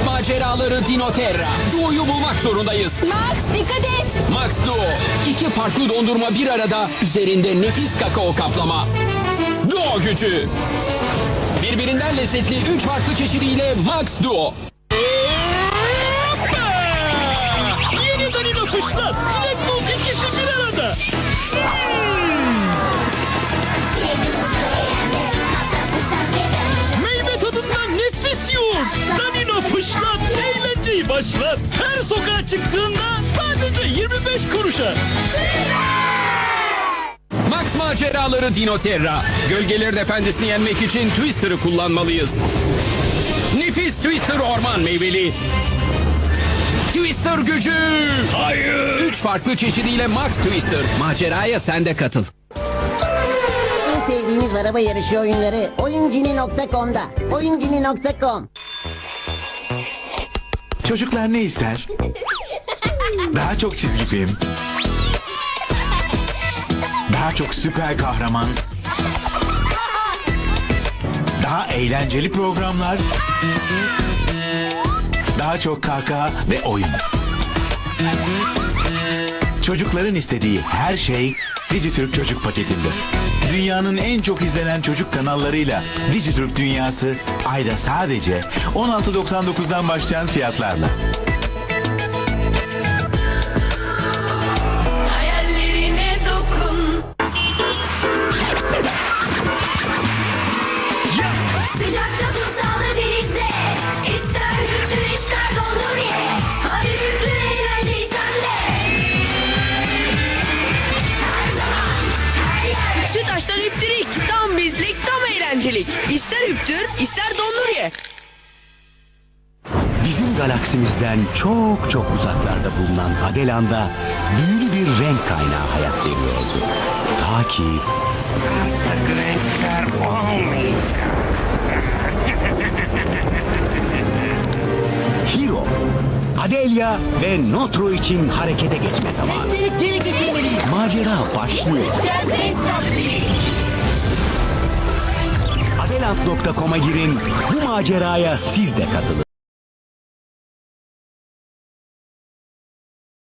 maceraları Dinoterra. Duo'yu bulmak zorundayız. Max dikkat et. Max Duo. İki farklı dondurma bir arada. Üzerinde nefis kakao kaplama. Duo gücü. Birbirinden lezzetli üç farklı çeşidiyle Max Duo. Yeni Danilo Fışlat. Çilek Eğlenceyi başlat. Her sokağa çıktığında sadece 25 kuruşa. Max maceraları Dinoterra. Gölgelerin efendisini yenmek için Twister'ı kullanmalıyız. Nefis Twister orman meyveli. Twister gücü. Hayır. Üç farklı çeşidiyle Max Twister. Maceraya sen de katıl. En sevdiğiniz araba yarışı oyunları oyuncini.com'da. Oyuncini.com Çocuklar ne ister? Daha çok çizgi film. Daha çok süper kahraman. Daha eğlenceli programlar. Daha çok kahkaha ve oyun. Çocukların istediği her şey Dijitürk Çocuk paketinde. Dünyanın en çok izlenen çocuk kanallarıyla Dijitürk Dünyası ayda sadece 16.99'dan başlayan fiyatlarla. Hayallerine dokun. Sıcakta kumsalda denizde Sütaş'tan hüptürik. Tam bizlik, tam eğlencelik. İster hüptür, ister dondur ye. Bizim galaksimizden çok çok uzaklarda bulunan Adelan'da büyülü bir renk kaynağı hayat veriyordu. Ta ki Artık renkler olmayacak. Adelia ve Notro için harekete geçme zamanı. Geri getirmeliyiz. Macera başlıyor. Adelant.com'a girin, bu maceraya siz de katılın.